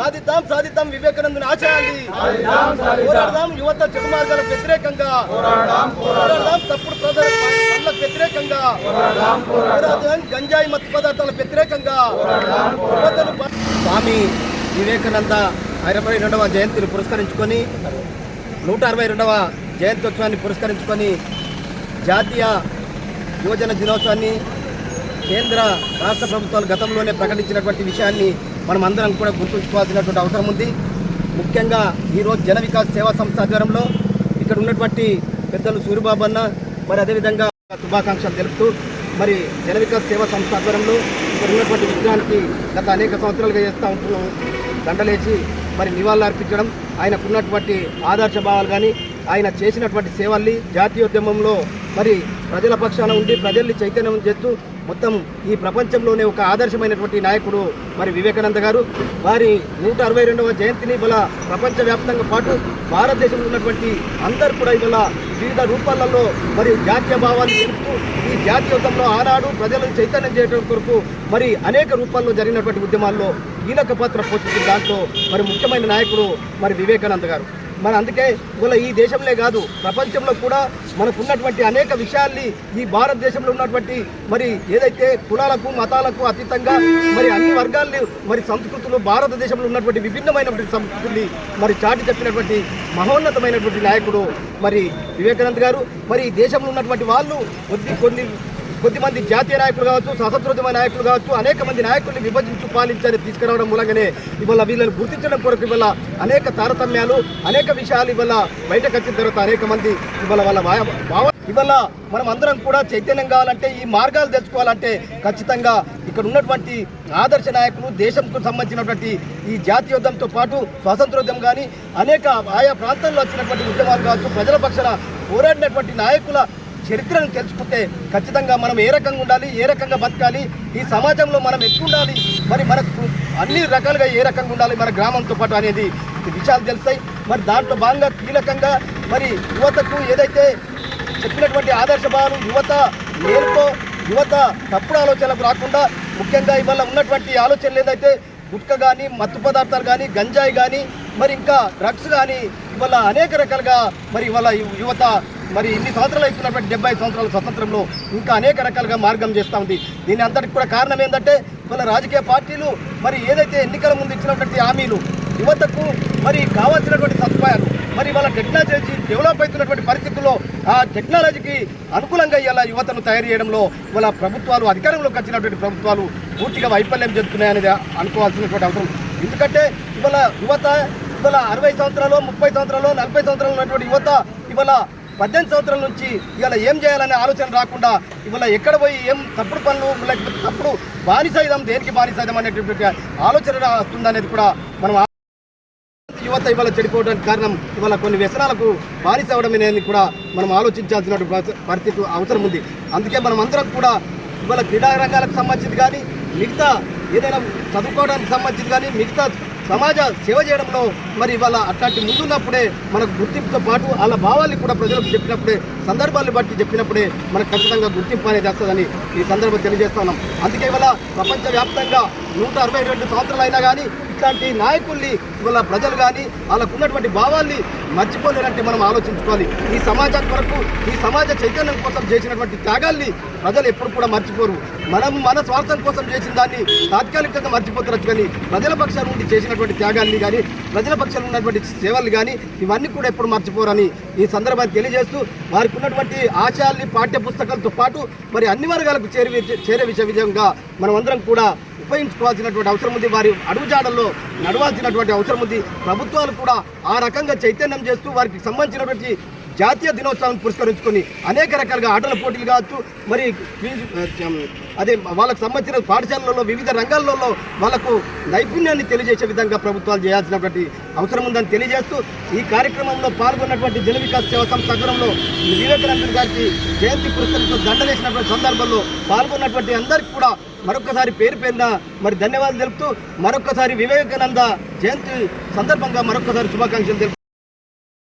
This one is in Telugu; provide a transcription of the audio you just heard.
సాధిద్దాం సాధిద్దాం. వివేకానందుని ఆశయాన్ని పోరాడదాం యువత చెడు మార్గాలకు వ్యతిరేకంగా. పోరాడదాం తప్పుడు పనులకు వ్యతిరేకంగా. పోరాడదాం గంజాయి మత్తు పదార్థాలకు వ్యతిరేకంగా. స్వామి వివేకానంద అరవై రెండవ జయంతిని పురస్కరించుకొని నూట అరవై రెండవ జయంత్యోత్సవాన్ని పురస్కరించుకొని జాతీయ యువజన దినోత్సవాన్ని కేంద్ర రాష్ట్ర ప్రభుత్వాలు గతంలోనే ప్రకటించినటువంటి విషయాన్ని మనం అందరం కూడా గుర్తుంచుకోవాల్సినటువంటి అవసరం ఉంది. ముఖ్యంగా ఈరోజు జన వికాస్ సేవా సంస్థ ఆధ్వర్యంలో ఇక్కడ ఉన్నటువంటి పెద్దలు సూరిబాబు అన్న మరి అదేవిధంగా శుభాకాంక్షలు తెలుపుతూ మరి జన వికాస్ సేవా సంస్థ ఆధ్వర్యంలో ఇక్కడ ఉన్నటువంటి విగ్రహానికి గత అనేక సంవత్సరాలుగా చేస్తూ ఉంటున్నాం దండలేసి మరి నివాళులు అర్పించడం ఆయనకున్నటువంటి ఆదర్శ భావాలు కానీ ఆయన చేసినటువంటి సేవల్ని జాతీయోద్యమంలో మరి ప్రజల పక్షాన ఉండి ప్రజల్ని చైతన్యం చేస్తూ మొత్తం ఈ ప్రపంచంలోనే ఒక ఆదర్శమైనటువంటి నాయకుడు మరి వివేకానంద గారు. వారి నూట అరవై రెండవ జయంతిని ఇవాళ ప్రపంచవ్యాప్తంగా పాటు భారతదేశంలో ఉన్నటువంటి అందరు కూడా ఇవాళ వివిధ రూపాలలో మరి జాతీయ భావాన్ని తెలుపుతూ ఈ జాతీయోద్యమంలో ఆనాడు ప్రజలను చైతన్యం చేయడం కొరకు మరి అనేక రూపాల్లో జరిగినటువంటి ఉద్యమాల్లో కీలక పాత్ర పోషించిన దాంట్లో మరి ముఖ్యమైన నాయకుడు మరి వివేకానంద గారు. మరి అందుకే ఇవాళ ఈ దేశంలో కాదు ప్రపంచంలో కూడా మనకు ఉన్నటువంటి అనేక విషయాల్ని ఈ భారతదేశంలో ఉన్నటువంటి మరి ఏదైతే కులాలకు మతాలకు అతీతంగా మరి అన్ని వర్గాల్ని మరి సంస్కృతులు భారతదేశంలో ఉన్నటువంటి విభిన్నమైనటువంటి సంస్కృతుల్ని మరి చాటి చెప్పినటువంటి మహోన్నతమైనటువంటి నాయకుడు మరి వివేకానంద్ గారు. మరి ఈ దేశంలో ఉన్నటువంటి వాళ్ళు కొద్ది కొన్ని కొద్దిమంది జాతీయ నాయకులు కావచ్చు స్వతంత్రోద్యమ నాయకులు కావచ్చు అనేక మంది నాయకుల్ని విభజించు పాలించని తీసుకురావడం మూలంగానే ఇవాళ వీళ్ళని గుర్తించడం కొరకు ఇవాళ అనేక తారతమ్యాలు అనేక విషయాలు ఇవాళ బయటకు వచ్చిన తర్వాత అనేక మంది ఇవాళ వాళ్ళ భావ ఇవాళ మనం అందరం కూడా చైతన్యం కావాలంటే ఈ మార్గాలు తెలుసుకోవాలంటే ఖచ్చితంగా ఇక్కడ ఉన్నటువంటి ఆదర్శ నాయకులు దేశంకు సంబంధించినటువంటి ఈ జాతీయోద్యమంతో పాటు స్వాతంత్రోద్యమం కానీ అనేక ఆయా ప్రాంతాల్లో వచ్చినటువంటి ఉద్యమాలు కావచ్చు ప్రజల పక్షాన పోరాడినటువంటి నాయకుల చరిత్రను తెలుసుకుంటే ఖచ్చితంగా మనం ఏ రకంగా ఉండాలి ఏ రకంగా బతకాలి ఈ సమాజంలో మనం ఎట్లుండాలి మరి మనకు అన్ని రకాలుగా ఏ రకంగా ఉండాలి మన గ్రామంతో పాటు అనేది ఈ విషయాలు తెలుస్తాయి. మరి దాంట్లో భాగంగా కీలకంగా మరి యువతకు ఏదైతే చెప్పినటువంటి ఆదర్శ భావాలు యువత నేర్పో యువత తప్పుడు ఆలోచనలకు రాకుండా ముఖ్యంగా ఇవాళ ఉన్నటువంటి ఆలోచనలు ఏదైతే గుట్క కానీ మత్తు పదార్థాలు కానీ గంజాయి కానీ మరి ఇంకా డ్రగ్స్ కానీ ఇవాళ అనేక రకాలుగా మరి ఇవాళ యువత మరి ఇన్ని సంవత్సరాలు అయిపోయినటువంటి డెబ్బై సంవత్సరాల స్వతంత్రంలో ఇంకా అనేక రకాలుగా మార్గం చేస్తూ ఉంది. దీని అంతటికి కూడా కారణం ఏంటంటే మన రాజకీయ పార్టీలు మరి ఏదైతే ఎన్నికల ముందు ఇచ్చినటువంటి హామీలు యువతకు మరి కావాల్సినటువంటి సదుపాయాలు మరి వాళ్ళ టెక్నాలజీ డెవలప్ అవుతున్నటువంటి పరిస్థితుల్లో ఆ టెక్నాలజీకి అనుకూలంగా ఇలా యువతను తయారు చేయడంలో ఇవాళ ప్రభుత్వాలు అధికారంలోకి వచ్చినటువంటి ప్రభుత్వాలు పూర్తిగా వైఫల్యం చెందుతున్నాయనేది అనుకోవాల్సినటువంటి అవసరం. ఎందుకంటే ఇవాళ యువత ఇవాళ అరవై సంవత్సరాలు ముప్పై సంవత్సరాలు నలభై సంవత్సరాలు ఉన్నటువంటి యువత ఇవాళ పద్దెనిమిది సంవత్సరాల నుంచి ఇవాళ ఏం చేయాలనే ఆలోచన రాకుండా ఇవాళ ఎక్కడ పోయి ఏం తప్పుడు పనులు లేకపోతే తప్పుడు బానిసైదాం దేనికి బానిసైదాం అనేటటువంటి ఆలోచన వస్తుందనేది కూడా మనం యువత ఇవాళ చెడిపోవడానికి కారణం ఇవాళ కొన్ని వ్యసనాలకు బానిస అవడం అనేది కూడా మనం ఆలోచించాల్సిన పరిస్థితి అవసరం ఉంది. అందుకే మనం అందరం కూడా ఇవాళ క్రీడా రంగాలకు సంబంధించి కానీ మిగతా ఏదైనా చదువుకోవడానికి సంబంధించి కానీ మిగతా సమాజ సేవ చేయడంలో మరి ఇవాళ అట్లాంటి ముందున్నప్పుడే మనకు గుర్తింపుతో పాటు వాళ్ళ భావాల్ని కూడా ప్రజలకు చెప్పినప్పుడే సందర్భాన్ని బట్టి చెప్పినప్పుడే మనకు ఖచ్చితంగా గుర్తింపు అనేది వస్తుందని ఈ సందర్భం తెలియజేస్తున్నాం అందుకే ఇవాళ ప్రపంచవ్యాప్తంగా నూట అరవై రెండు సంవత్సరాలు అయినా కానీ ఇట్లాంటి నాయకుల్ని ఇవాళ ప్రజలు కానీ వాళ్ళకు ఉన్నటువంటి భావాల్ని మర్చిపోలేరంటే మనం ఆలోచించుకోవాలి. ఈ సమాజం కొరకు ఈ సమాజ చైతన్యం కోసం చేసినటువంటి త్యాగాల్ని ప్రజలు ఎప్పుడు కూడా మర్చిపోరు. మనం మన స్వార్థం కోసం చేసిన దాన్ని తాత్కాలికంగా మర్చిపోతారు కానీ ప్రజల పక్షాల నుండి చేసినటువంటి త్యాగాల్ని కానీ ప్రజల పక్షాలు ఉన్నటువంటి సేవలు కానీ ఇవన్నీ కూడా ఎప్పుడు మర్చిపోరని ఈ సందర్భాన్ని తెలియజేస్తూ వారికి ఉన్నటువంటి ఆశయాల్ని పాఠ్య పుస్తకాలతో పాటు మరి అన్ని వర్గాలకు చేరే చేరే విషయ విధంగా మనం అందరం కూడా ఉపయోగించుకోవాల్సినటువంటి అవసరం ఉంది. వారి అడుగుజాడల్లో నడవాల్సినటువంటి అవసరం ఉంది. ప్రభుత్వాలు కూడా ఆ రకంగా చైతన్యం చేస్తూ వారికి సంబంధించినటువంటి జాతీయ దినోత్సవాన్ని పురస్కరించుకొని అనేక రకాలుగా ఆటల పోటీలు కావచ్చు మరి అదే వాళ్ళకు సంబంధించిన పాఠశాలలలో వివిధ రంగాలలో వాళ్ళకు నైపుణ్యాన్ని తెలియజేసే విధంగా ప్రభుత్వాలు చేయాల్సినటువంటి అవసరం ఉందని తెలియజేస్తూ ఈ కార్యక్రమంలో పాల్గొన్నటువంటి జన వికాస్ సేవ సంస్థ ఆధ్వర్యంలో వివేకానంద గారికి జయంతి పురస్కరించిన దండలేసినటువంటి సందర్భంలో పాల్గొన్నటువంటి అందరికీ కూడా మరొకసారి పేరు పేరున మరి ధన్యవాదాలు తెలుపుతూ మరొకసారి వివేకానంద జయంతి సందర్భంగా మరొకసారి శుభాకాంక్షలు తెలుపుతూ